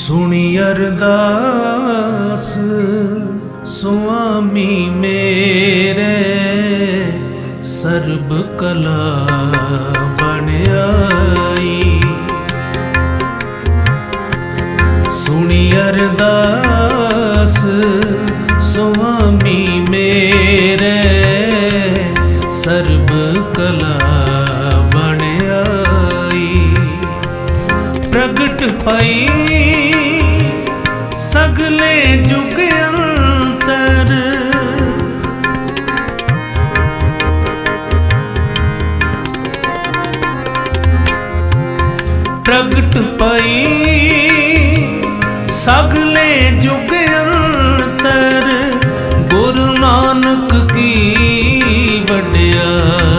ਸੁਣੀ ਅਰਦਾਸ ਸੁਆਮੀ ਮੇਰੇ ਸਰਬ ਕਲਾ ਬਣਾਈ ਸੁਣੀ ਅਰਦਾਸ ਸੁਆਮੀ ਮੇਰੇ ਸਰਬ ਕਲਾ ਪ੍ਰਗਟ ਪਈ। ਸਗਲੇ ਜੁਗ ਅੰਤਰ। ਪ੍ਰਗਟ ਪਈ। ਸਗਲੇ ਜੁਗ ਅੰਤਰ। ਗੁਰੂ ਨਾਨਕ ਕੀ ਵਡਿਆਈ।